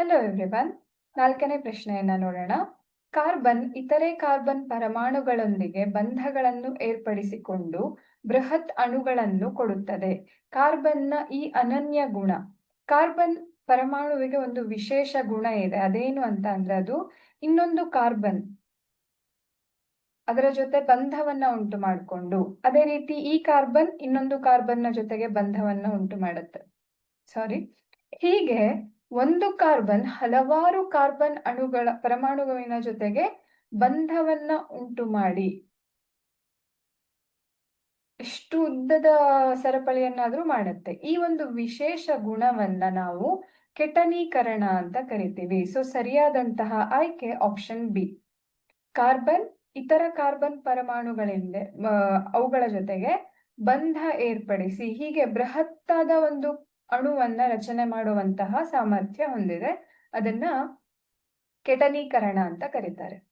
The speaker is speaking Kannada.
ಹಲೋ ಎವ್ರಿವನ್ ನಾಲ್ಕನೇ ಪ್ರಶ್ನೆಯನ್ನ ನೋಡೋಣ. ಕಾರ್ಬನ್ ಇತರೆ ಕಾರ್ಬನ್ ಪರಮಾಣುಗಳೊಂದಿಗೆ ಬಂಧಗಳನ್ನು ಏರ್ಪಡಿಸಿಕೊಂಡು ಬೃಹತ್ ಅಣುಗಳನ್ನು ಕೊಡುತ್ತದೆ. ಕಾರ್ಬನ್ನ ಈ ಅನನ್ಯ ಗುಣ. ಕಾರ್ಬನ್ ಪರಮಾಣುವಿಗೆ ಒಂದು ವಿಶೇಷ ಗುಣ ಇದೆ. ಅದೇನು ಅಂತ ಅಂದ್ರೆ ಅದು ಇನ್ನೊಂದು ಕಾರ್ಬನ್. ಅದರ ಜೊತೆ ಬಂಧವನ್ನ ಉಂಟು ಮಾಡಿಕೊಂಡು. ಅದೇ ರೀತಿ ಈ ಕಾರ್ಬನ್ ಇನ್ನೊಂದು ಕಾರ್ಬನ್ನ ಜೊತೆಗೆ ಬಂಧವನ್ನ ಉಂಟು ಮಾಡುತ್ತೆ. ಸಾರಿ ಹೀಗೆ ಒಂದು ಕಾರ್ಬನ್ ಹಲವಾರು ಕಾರ್ಬನ್ ಅಣುಗಳ ಪರಮಾಣುಗಳ ಜೊತೆಗೆ ಬಂಧವನ್ನ ಉಂಟು ಮಾಡಿ. ಎಷ್ಟು ಉದ್ದದ ಸರಪಳಿಯನ್ನಾದ್ರೂ ಮಾಡುತ್ತೆ. ಈ ಒಂದು ವಿಶೇಷ ಗುಣವನ್ನ ನಾವು ಕೆಟನೀಕರಣ ಅಂತ ಕರಿತೀವಿ. ಸೊ ಸರಿಯಾದಂತಹ ಆಯ್ಕೆ ಆಪ್ಷನ್ ಬಿ ಕಾರ್ಬನ್, ಇತರ ಕಾರ್ಬನ್ ಪರಮಾಣುಗಳಿಂದ ಅವುಗಳ ಜೊತೆಗೆ ಬಂಧ ಏರ್ಪಡಿಸಿ, ಹೀಗೆ ಬೃಹತ್ತಾದ ಒಂದು ಅಣುವನ್ನ ರಚನೆ ಮಾಡುವಂತಹ ಸಾಮರ್ಥ್ಯ ಹೊಂದಿದೆ. ಅದನ್ನ ಕೆಟನೀಕರಣ ಅಂತ ಕರೀತಾರೆ.